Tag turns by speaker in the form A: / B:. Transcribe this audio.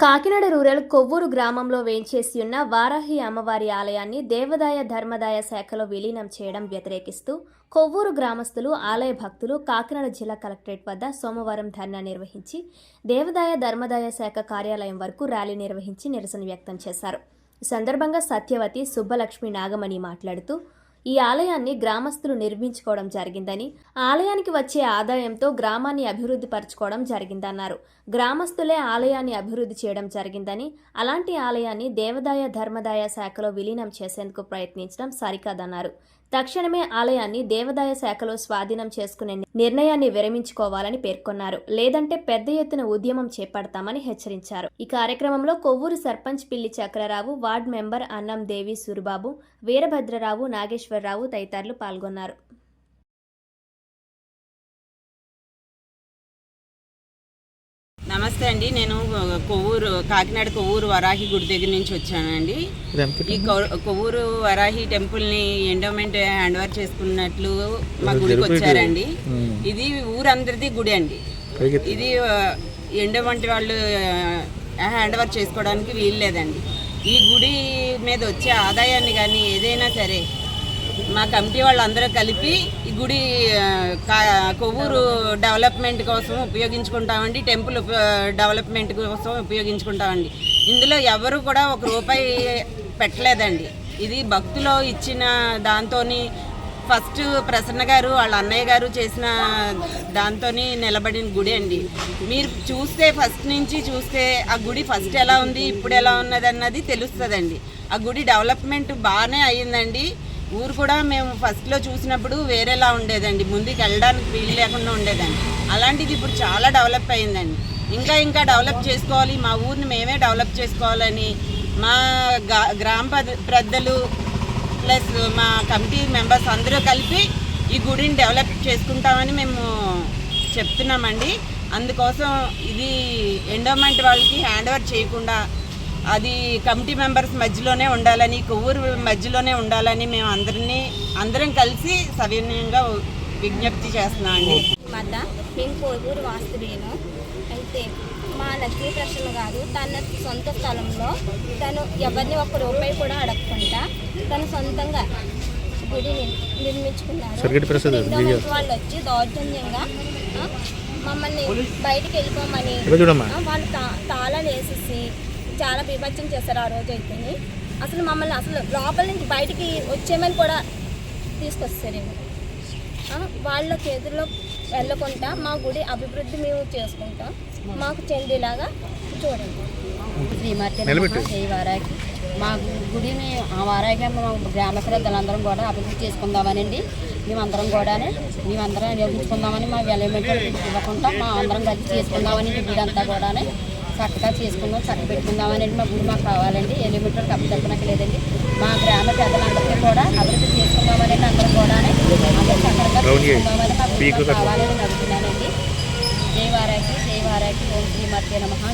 A: Kakinada rural Kovvur గ్రామంలో వేంచేసి ఉన్న వారాహి అమ్మవారి ఆలయాన్ని దేవదాయ ధర్మదాయ శాఖలో విలీనం చేయడం వ్యతిరేకిస్తూ కొవ్వూరు గ్రామస్తులు ఆలయ భక్తులు కాకినాడ జిల్లా కలెక్టరేట్ వద్ద సోమవారం ధర్నా నిర్వహించి దేవదాయ ధర్మదాయ శాఖ కార్యాలయం వరకు ర్యాలీ నిర్వహించి నిరసన వ్యక్తం చేశారు. ఈ సందర్భంగా సత్యవతి సుబ్బలక్ష్మి నాగమణి మాట్లాడుతూ ఈ ఆలయాన్ని గ్రామస్తులు నిర్మించుకోవడం జరిగిందని ఆలయానికి వచ్చే ఆదాయంతో గ్రామాన్ని అభివృద్ధి పరచుకోవడం జరిగిందన్నారు. గ్రామస్తులే ఆలయాన్ని అభివృద్ధి చేయడం జరిగిందని అలాంటి ఆలయాన్ని దేవదాయ ధర్మదాయ శాఖలో విలీనం చేసేందుకు ప్రయత్నించడం సరికాదన్నారు. తక్షణమే ఆలయాన్ని దేవదాయ శాఖలో స్వాధీనం చేసుకునే నిర్ణయాన్ని విరమించుకోవాలని పేర్కొన్నారు. లేదంటే పెద్ద ఎత్తున ఉద్యమం చేపడతామని హెచ్చరించారు. ఈ కార్యక్రమంలో కొవ్వూరు సర్పంచ్ పిల్లి చక్రరావు వార్డ్ మెంబర్ అన్నం దేవి సూరిబాబు వీరభద్రరావు నాగేశ్వరరావు తదితరులు పాల్గొన్నారు.
B: నమస్తే అండి. నేను కొవ్వూరు కాకినాడ కొవ్వూరు వరాహి గుడి దగ్గర నుంచి వచ్చానండి. ఈ కొవ్వూరు వరాహి టెంపుల్ని ఎండోమెంట్ హ్యాండ్ ఓవర్ చేసుకున్నట్లు మా గుడికి వచ్చారండి. ఇది ఊరందరిది గుడి అండి. ఇది ఎండోమెంట్ వాళ్ళు హ్యాండ్ ఓవర్ చేసుకోవడానికి వీలు లేదండి. ఈ గుడి మీద వచ్చే ఆదాయాన్ని కానీ ఏదైనా సరే మా కమిటీ వాళ్ళందరూ కలిపి ఈ గుడి కా- కొవ్వూరు డెవలప్మెంట్ కోసం ఉపయోగించుకుంటామండి టెంపుల్ డెవలప్మెంట్ కోసం ఉపయోగించుకుంటామండి. ఇందులో ఎవరు కూడా ఒక రూపాయి పెట్టలేదండి. ఇది భక్తులు ఇచ్చిన దాంతోని ఫస్ట్ ప్రసన్న గారు వాళ్ళ అన్నయ్య గారు చేసిన దాంతోని నిలబడిన గుడి అండి. మీరు చూస్తే ఫస్ట్ నుంచి చూస్తే ఆ గుడి ఫస్ట్ ఎలా ఉంది ఇప్పుడు ఎలా ఉన్నది అన్నది తెలుస్తుందండి. ఆ గుడి డెవలప్మెంట్ బాగానే అయ్యిందండి. ఊరు కూడా మేము ఫస్ట్లో చూసినప్పుడు వేరేలా ఉండేదండి. ముందుకు వెళ్ళడానికి వీలు లేకుండా ఉండేదండి. అలాంటిది ఇప్పుడు చాలా డెవలప్ అయిందండి. ఇంకా ఇంకా డెవలప్ చేసుకోవాలి. మా ఊరిని మేమే డెవలప్ చేసుకోవాలని మా గ్రామ పెద్దలు ప్లస్ మా కమిటీ మెంబర్స్ అందరూ కలిపి ఈ గుడిని డెవలప్ చేసుకుంటామని మేము చెప్తున్నామండి. అందుకోసం ఇది ఎండోమెంట్ వాళ్ళకి హ్యాండ్ ఓవర్ చేయకుండా అది కమిటీ మెంబర్స్ మధ్యలోనే ఉండాలని కొవ్వూరు మధ్యలోనే ఉండాలని మేము అందరినీ అందరం కలిసి సవినయంగా విజ్ఞప్తి చేస్తున్నామండి
C: మత మేము కోవూరు వాస్తుడేను అయితే మా లక్ష్మీ ప్రసన్న గారు తన సొంత స్థలంలో తను ఎవరిని ఒక్క రూపాయి కూడా అడగకుండా తను సొంతంగా గుడిని నిర్మించుకున్నారు. వాళ్ళు వచ్చి దౌర్జన్యంగా మమ్మల్ని బయటికి వెళ్ళిపోమని వాళ్ళు చాలా బీభత్సం చేశారు ఆ రోజు అయితేని అసలు మమ్మల్ని అసలు లోపల నుంచి బయటికి వచ్చేమని కూడా తీసుకొస్తారేమో ఆ, వాళ్ళ చేతుల్లో వెళ్ళకుండా మా గుడి అభివృద్ధి మేము చేసుకుంటాం. మాకు చెందేలాగా చూడండి.
D: శ్రీమతి వారాకి మా గుడిని ఆ వారాకి మా గ్రామ ప్రజలందరం కూడా అభివృద్ధి చేసుకుందామనండి. మేమందరం కూడా మేమందరం నియోగించుకుందామని మా ఎలిమెంటరీ ఇవ్వకుండా మా అందరం కలిసి చేసుకుందామని గుడి అంతా కూడా చక్కగా చేసుకుందాం చక్క పెట్టుకుందామని మా గుడి మాకు కావాలండి. ఎలిమెంటరీ కప్పు తప్పనక లేదండి. మా గ్రామ పెద్దలందరికీ కూడా అభివృద్ధి చేసుకుందామని అందరం కూడా అందరూ చక్కగా చేసుకుందామని మా గుడి మాకు కావాలని అడుగుతున్నానండి జై వారాకి జై వారాకి ఓం శ్రీమతి నమః.